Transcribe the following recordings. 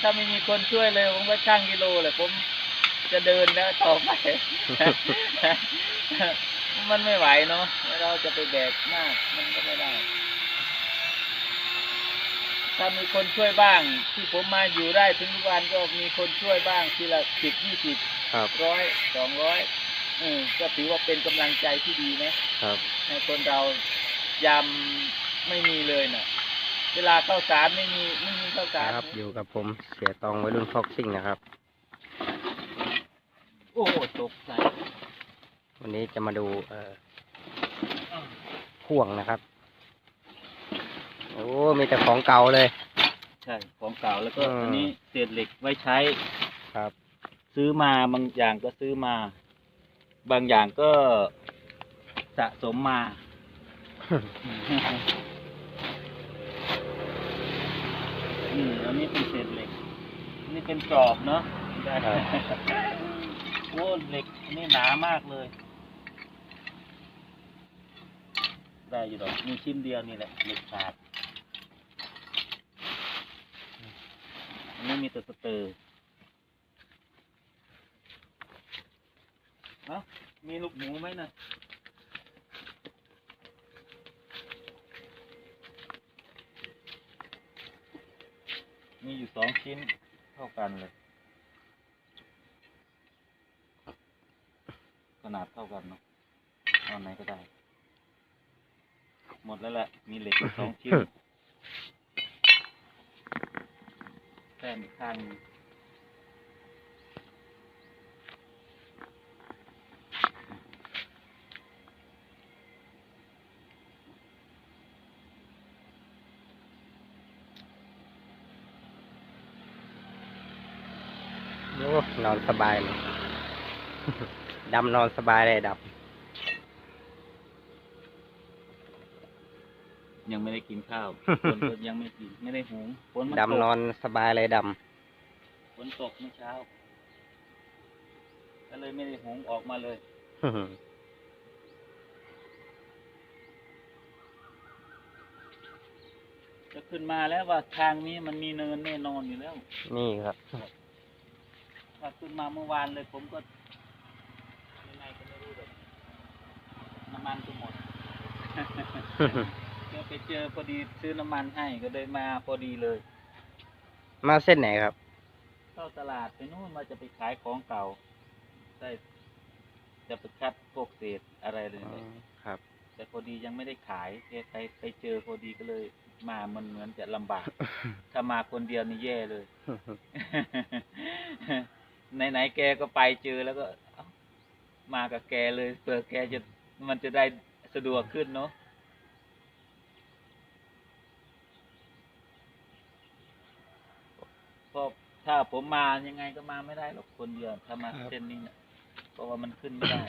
ถ้าไม่มีคนช่วยเลย ผมก็ช่างกิโลเลยผมจะเดินแล้วต่อไป มันไม่ไหวเนาะเราจะไปแบกมาก มันก็ไม่ได้ ถ้ามีคนช่วยบ้าง ที่ผมมาอยู่ได้ถึงทุกวันก็มีคนช่วยบ้างทีละสิบยี่สิบครับร้อยสองร้อยเออก็ถือว่าเป็นกำลังใจที่ดีนะครับ ในคนเรายามไม่มีเลยน่ะ เวลาเข้าสารไม่มีไม่มีเข้าสารครับ อยู่กับผมเสียตองไว้รุ่นฟอกซิ่งนะครับ โอ้โหตกใจวันนี้จะมาดูเอ่อพ่วงนะครับ โอ้ มีแต่ของเก่าเลย ใช่ของเก่าแล้วก็อืม อันนี้เศษเหล็กไว้ใช้ครับ ซื้อมาบางอย่างก็ซื้อมา บางอย่างก็สะสมมา อืมอันนี้เป็นเศษเหล็กอันนี่เป็นกรอบเนาะได้ครับ โอ้เหล็กอันนี่หนามากเลย ได้อยู่ดอกมีชิ้นเดียวนี่แหละเหล็กขาดอันนี้มีแต่สเตอร์เอ้ามีลูกหมูไหมนะ มีอยู่สองชิ้นเท่ากันเลย ขนาดเท่ากันเนาะเอาไหนก็ได้ หมดแล้วแหละ มีเหล็กอยู่สองชิ้นแค่อีกข้าง นึ่งโอ้นอนสบายเลยดำนอนสบายเลยดยังไม่ได้กินข้าวฝนก็ยังไม่กินไม่ได้หุงฝนมันำตดำนกอนสบายเลยดฝนตกเมื่อเช้า ก็เลยไม่ได้หุงออกมาเลยำ จะขึ้นมาแล้วว่าทางนี้มันมีเนินแน่นอนอยู่แล้ว นี่ครับ ถ้าขึ้นมาเมื่อวานเลยผมก็ยังไงก็ไม่รู้แบบน้ำมันก็หมด ก็ไปเจอพอดีซื้อน้ำมันให้ก็เลยมาพอดีเลย มาเส้นไหนครับ เข้าตลาดไปนู่นมาจะไปขายของเก่า ได้จะไปคัดพวกเศษอะไรเลยอ๋อเนี่ยครับ แต่พอดียังไม่ได้ขายแกไปไปเจอพอดีก็เลย มามันเหมือนจะลำบาก ถ้ามาคนเดียวนี่แย่เลย ไหนๆแกก็ไปเจอแล้วก็เอ้ามากับแกเลยเผื่อแกจะมันจะได้สะดวกขึ้นเนาะเพราะถ้าผมมายังไงก็มาไม่ได้หรอกคนเดียวถ้ามาครับเส้นนี้เนี่ยเพราะว่ามันขึ้นไม่ได้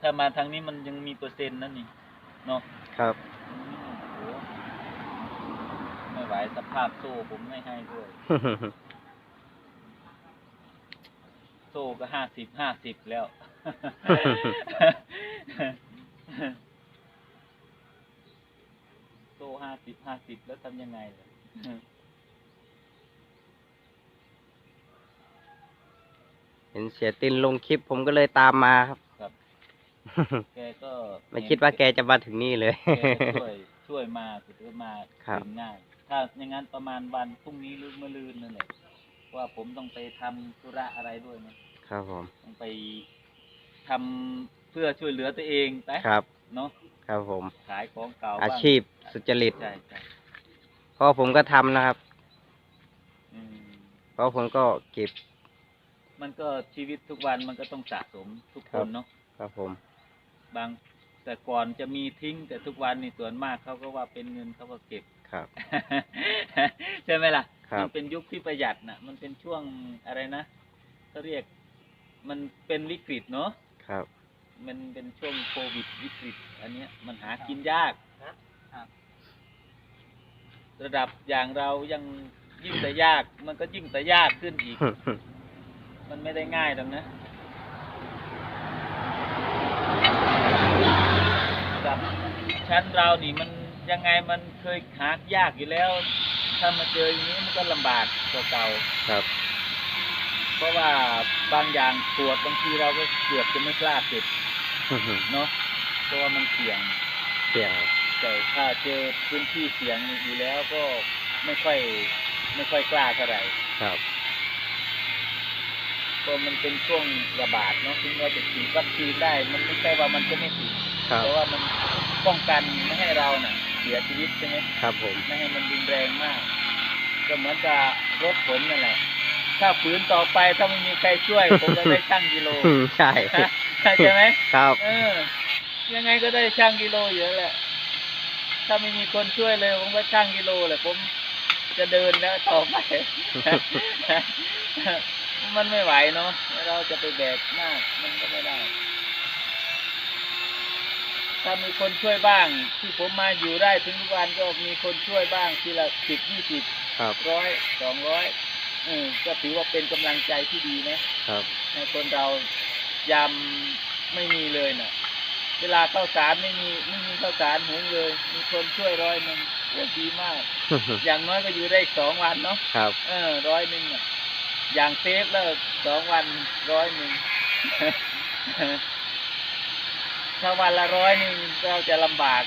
ถ้ามาทางนี้มันยังมีเปอร์เซ็นต์นั่นนี่เนาะครับอืมโหไม่ไหวสภาพโซ่ผมไม่ให้ด้วยโซ่ก็ห้าสิบห้าสิบแล้ว โซ่ห้าสิบห้าสิบแล้วทำยังไงล่ะเห็นเสียตินลงคลิปผมก็เลยตามมาครับ ครับ แกก็ไม่คิดว่าแกจะมาถึงนี่เลย แกก็ช่วยช่วยมาถือมาครับ ถึงง่ายถ้าอย่างนั้นประมาณวันพรุ่งนี้หรือมะรืนนั่นแหละว่าผมต้องไปทำธุระอะไรด้วยนะ ครับผมต้องไปทำเพื่อช่วยเหลือตัวเองไปครับ เนาะครับผม ขายของเก่าอาบ้งชีพสุจริตใช่ใช่เพราะผมก็ทำนะครับอืมเพราะผมก็เก็บ มันก็ชีวิตทุกวันมันก็ต้องสะสมทุกคครับนเนาะครับผม บางแต่ก่อนจะมีทิ้งแต่ทุกวันนี่ส่วนมากเขาก็ว่าเป็นเงินเขาก็เก็บ ครับ ใช่ไหมล่ะ ครับ มัเป็นยุคที่ประหยัดนะมันเป็นช่วงอะไรนะเขาเรียก มันเป็นวิกฤตเนาะครับ มันเป็นช่วงโควิดวิกฤต อันเนี้ยมันหากินยากครับ ระดับอย่างเรายังยิ่งแต่ยาก มันก็ยิ่งแต่ยากขึ้นอีก มันไม่ได้ง่ายหรอกนะระดับชั้นเรานี่มันยังไงมันเคยหายากอยู่แล้ว ถ้ามาเจออย่างนี้มันก็ลำบากกว่าเก่าครับ เพราะว่าบางอย่างตรวจบางทีเราก็เกือบจะไม่กล้าเก็บเนาะเพราะว่ามันเสี่ยงเสียงแต่ถ้าเจอพื้นที่เสี่ยงอยู่แล้วก็ไม่ค่อยไม่ค่อยกล้าเท่าไหร่ครับเพราะมันเป็นช่วงระบาดเนาะถึงเราจะฉีดวัคซีนได้ มันไม่ใช่ว่ามันจะไม่ติดครับเพราะว่ามันป้องกันไม่ให้เราน่ะ เสียชีวิตใช่ไหมครับผมไม่ให้มันรุนแรงมาก ก็เหมือนกับรถผมนั่นแหละ ถ้าฝืนต่อไปถ้าไม่มีใครช่วย ผมจะได้ช่างกิโลใช่ใช่ไหมครับ เออ ยังไงก็ได้ช่างกิโลอยู่แล้วแหละ ถ้าไม่มีคนช่วยเลย ผมก็ช่างกิโลแหละผมจะเดินแล้วต่อไป มันไม่ไหวเนาะเราจะไปแบกมากมันก็ไม่ได้ ถ้ามีคนช่วยบ้าง ที่ผมมาอยู่ได้ถึงทุกวันก็มีคนช่วยบ้างทีละสิบยี่สิบครับร้อยสองร้อยเออก็ถือว่าเป็นกำลังใจที่ดีนะครับให้คนเรายามไม่มีเลยน่ะ เวลาข้าวสารไม่มีไม่มีข้าวสารหุงเลย มีคนช่วยร้อยหนึ่งโอ้ดีมาก อย่างน้อยก็อยู่ได้อีกสองวันเนาะครับ เออร้อยหนึ่งอะอย่างเซฟแล้วสองวันร้อยหนึ่งถ้าวันละร้อยหนึ่งเราจะลำบาก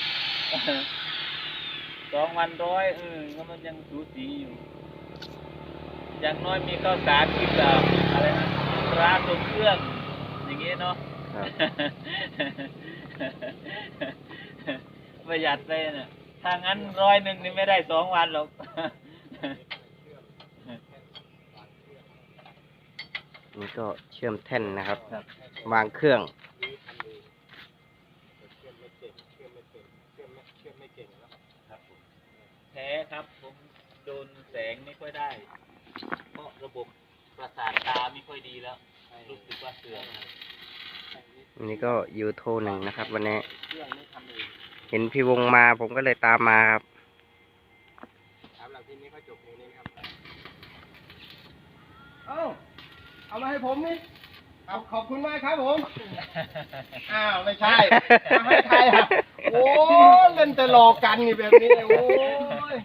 สองวันร้อยเออก็มันยังสูสีอยู่ อย่างน้อยมีข้าวสารกินกับอะไรนะร้านตรงเครื่อง อย่างเงี้ยเนาะครับ ประหยัดไปน่ะถ้างั้นร้อยหนึ่งนี่ไม่ได้สองวันหรอก นี่ก็เชื่อมแท่นนะครับ ครับ วางเครื่องแพ้ครับ ผมโดนแสงไม่ค่อยได้เพ ราะระบบประสาทตาไม่ค่อยดีแล้ว รู้สึกว่าเสื่อมอันนี้ก็ยูโทหนึ่งนะครับ วันนี้เห็นพี่วงมาผมก็เลยตามมาครับเอ้าเอามาให้ผมนี่เอาขอบคุณมากครับผม อ้าวไม่ใช่เอาให้ใครอะโอ้เล่นแต่หลอกกันนี่แบบนี้โอ้ย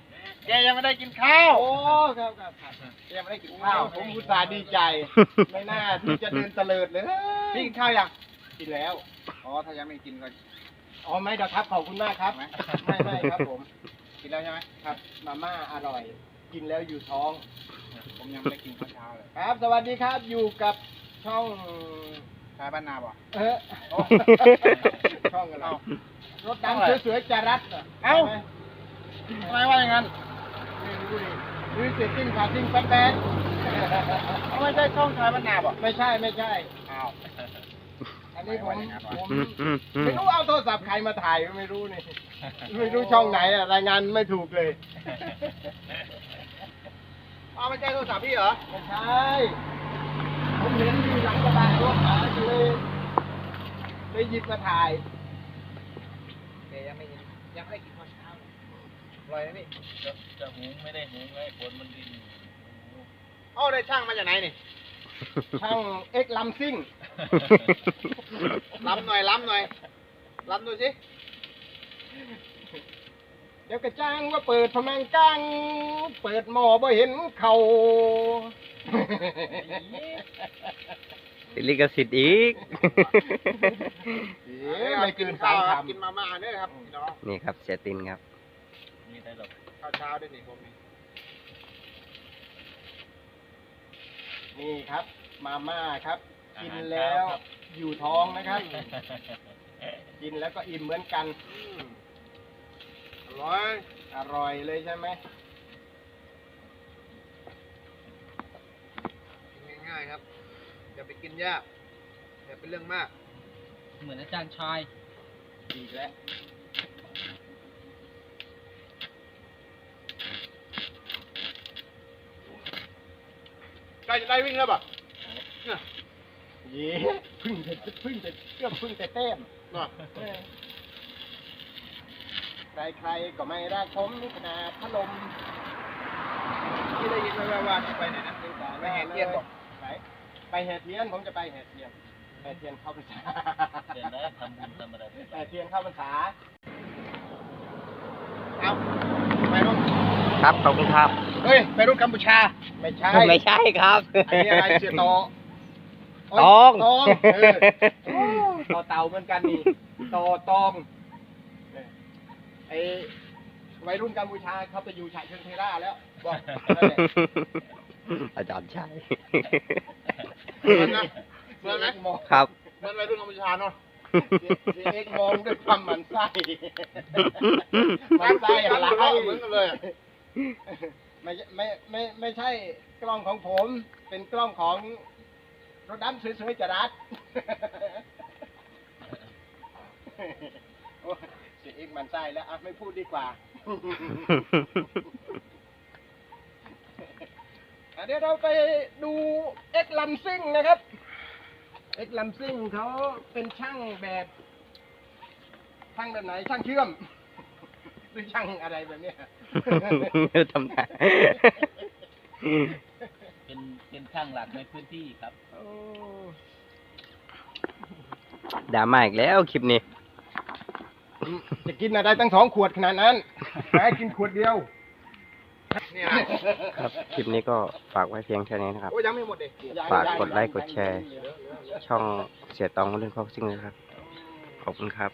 แกยังไม่ได้กินข้าว โอ้ครับครับครับยังไม่ได้กินข้าว ผมอุตส่าห์ดีใจ ไม่น่าที่จะเดินเตลิดเลยพี่กินข้าวยังกินแล้ว อ๋อ ถ้ายังไม่กินก็ อ๋อ ไม่ดอกครับ ขอบคุณมากครับไหมไม่ไม่ครับผม กินแล้วใช่ไหมครับ มาม่าอร่อย กินแล้วอยู่ท้อง ผมยังไม่ได้กินข้าวเช้าเลย ครับ สวัสดีครับ อยู่กับช่องชายบ้านนาบ่เออโอ้ช่องอะไรเอ้ารถดำสวยๆจะรัดหรเอ้าใช่ไหมทำไมว่าอย่างนั้น ไม่รู้ดิดูเสียติ้งขาติ้งแป๊ดแดงเขาไม่ใช่ช่องชายบ้านนาบ่ไม่ใช่ไม่ใช่อ้าวอันนี้ผมไม่ว่าอย่างนั้นวะผมไม่รู้เอาโทรศัพท์ใครมาถ่ายก็ไม่รู้นี่ไม่รู้ช่องไหนอะรายงานไม่ถูกเลยเอาไม่ใช่โทรศัพท์พี่เหรอไม่ใช่ผมเห็นอยู่หลังกระบะรถมาเลยเลยหยิบมาถ่าย แกยังไม่กินยังไม่ได้กินข้าวเช้าเลย อร่อยนะพี่จะจะหุงไม่ได้หุงไว้ฝนมันดินเอ้าได้ช่างมาจากไหนนี่ ช่างเอ็กลัมซิ่งล้ำหน่อยล้ำหน่อยล้ำดูสิเดี๋ยวกระจ้างว่าเปิดพมังกังเปิดหม้อบ่เห็นเขาติดลิขสิทธิ์อีก เอ๊ะไม่เกินสามครับคำกินมาม่าเด้อครับพี่น้อง นี่ครับเสียตินครับ มีได้หรอกข้าวเช้าด้วยนี่ผมนี่นี่ครับ มาม่าครับ กินแล้วอยู่ท้องนะครับ กินแล้วก็อิ่มเหมือนกันอืมอร่อย อร่อยเลยใช่ไหมกินง่ายๆครับ อย่าไปกินยาก อย่าเป็นเรื่องมาก เหมือนอาจารย์ชายดีแล้ว ใกล้จะได้วิ่งแล้วป่ะเนี่ยเย้พึ่งแต่พึ่งแต่เกือบพึ่งแต่เต้มเนาะใครๆก็ไม่รักผมขนาดพัดลมที่ได้ยินแว่วๆว่าไปไหนนะไปแห่เทียนบอกไปไปแห่เทียนผมจะไปแห่เทียนแห่เทียนเข้าพรรษาเป็นได้ทำบุญทำอะไรแห่เทียนเข้าพรรษาเอาไปบ้างไปครับขอบคุณครับ เฮ้ยไปรุ่นกัมพูชา ไม่ใช่ไม่ใช่ครับอันนี้อะไรเสียโตโยตองตองเออโอ้ต่อเต่าเหมือนกันนี่ต่อตองเออไอวัยรุ่นกัมพูชาเขาไปอยู่ฉะเชิงเทราแล้วบอกนั่นแหละอาจารย์ใช่เหมือนนะเหมือนไหมมองครับเหมือนวัยรุ่นกัมพูชาเนาะเสียเอกมองด้วยความหมันไส้หมันไส้อะไรเหมือนกันเลย ไม่ไม่ไม่ไม่ใช่กล้องของผม เป็นกล้องของรถดำสวยๆจรัดโอ้ยเสียเอกมันไส้แล้วอะไม่พูดดีกว่าเดี๋ยวเราไปดูเอ็กลัมซิ่งนะครับ เอ็กลัมซิ่งเขาเป็นช่างแบบช่างแบบไหนช่างเชื่อม หรือช่างอะไรแบบเนี้ยทำไงเป็นเป็นช่างหลักในพื้นที่ครับ โอ้ด่ามาอีกแล้วคลิปนี้ จะกินอะไรตั้งสองขวดขนาดนั้นแค่กินขวดเดียวเนี่ยครับ คลิปนี้ก็ฝากไว้เพียงแค่นี้นะครับ โอ้ยยังไม่หมดเด็กฝากกดไลค์กดแชร์ ช่องเสียตองเรื่องพอกซิ่งนะครับ ขอบคุณครับ